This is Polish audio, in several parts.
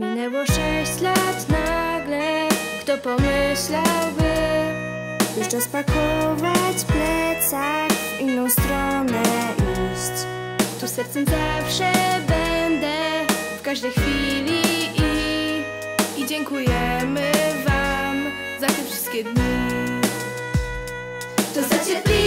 Minęło sześć lat nagle Kto pomyślałby Już czas pakować plecak W inną stronę iść. Tu sercem zawsze będę W każdej chwili i I dziękujemy wam Za te wszystkie dni. To za cierpliwość,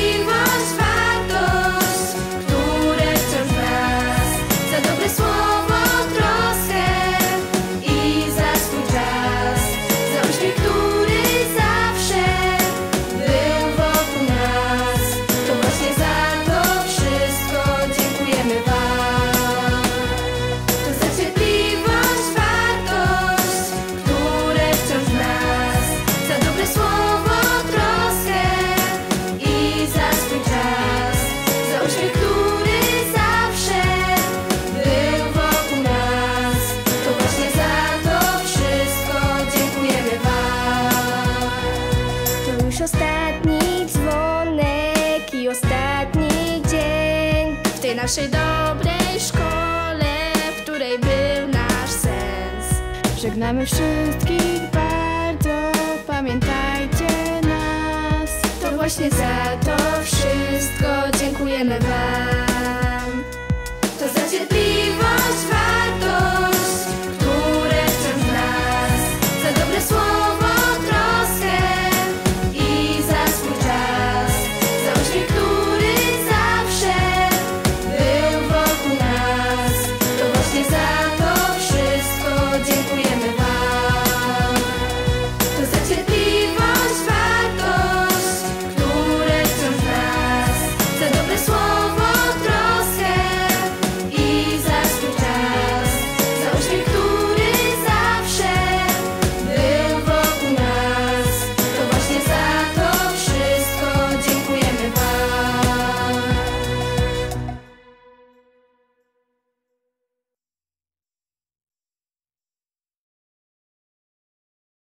naszej dobrej szkole W której był nasz sens. Żegnamy wszystkich bardzo Pamiętajcie nas. To właśnie za